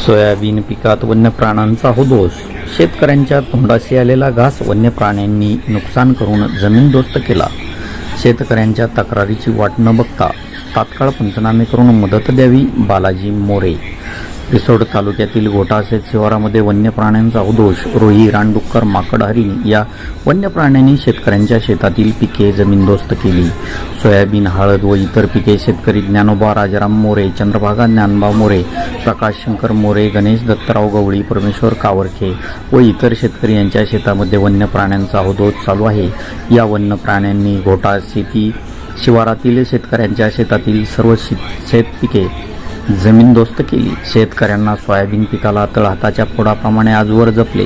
Soybean पिकात वन्य प्राण्यांचा होदोष शेतकऱ्यांच्या तोंडाशी आलेला घास वन्य प्राण्यांनी नुकसान करून जमीनदोस्त केला. शेतकऱ्यांच्या तक्रारीची वाट न बघता तात्काळ पंचनामे करून मदत द्यावी बालाजी मोरे. रिसोड तालुक्यातील घोटाशेत शिवारामध्ये वन्य प्राण्यांचा उदोष रोही रानडुक्कर माकड हरिण या वन्य प्राण्यांनी शेतकऱ्यांच्या शेतातील पिके जमीनदोस्त केली. सोयाबीन हळद व इतर पिके शेतकरी ज्ञानोबा राजाराम मोरे चंद्रभागा ज्ञानबा मोरे प्रकाश शंकर मोरे गणेश दत्तराव गवळी परमेश्वर कावरखे व इतर शेतकरी यांच्या शेतामध्ये वन्य प्राण्यांचा उदोष चालू आहे. या वन्य प्राण्यांनी घोटा शेती शिवारातील शेतकऱ्यांच्या शेतातील सर्व शेत शेतपिके जमीनदोस्त केली. शेतकऱ्यांना सोयाबीन पिकाला तळहाताच्या फोडाप्रमाणे आजवर जपले.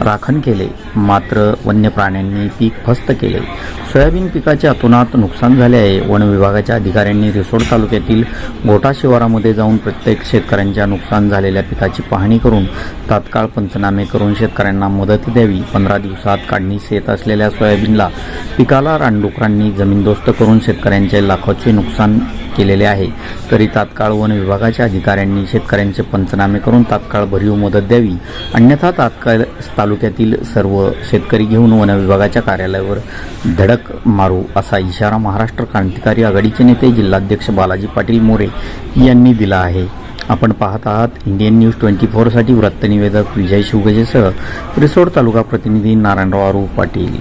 राखण केले. मात्र वन्य प्राण्यांनी पीक फस्त केले. सोयाबीन पिकाच्या अतोनात नुकसान झाले आहे. वन विभागाच्या अधिकाऱ्यांनी रिसोड तालुक्यातील गोटा शिवारामध्ये जाऊन प्रत्येक शेतकऱ्यांच्या नुकसान झालेल्या पिकाची पाहणी करून तात्काळ पंचनामे करून शेतकऱ्यांना मदत द्यावी. पंधरा दिवसात काढणीस येत असलेल्या सोयाबीनला पिकाला रानडुकरांनी जमीनदोस्त करून शेतकऱ्यांचे लाखोचे नुकसान केलेले आहे. तरी तात्काळ वन विभागाच्या अधिकाऱ्यांनी शेतकऱ्यांचे पंचनामे करून तात्काळ भरीव मदत द्यावी. अन्यथा तात्काळ तालुक्यातील सर्व शेतकरी घेऊन वन विभागाच्या कार्यालयावर धडक मारू असा इशारा महाराष्ट्र क्रांतिकारी आघाडीचे नेते जिल्हाध्यक्ष बालाजी पाटील मोरे यांनी दिला आहे. आपण पाहत आहात इंडियन न्यूज ट्वेंटी फोरसाठी वृत्तनिवेदक विजय शिवगजेसह रिसोड तालुका प्रतिनिधी नारायणराव आरू पाटील.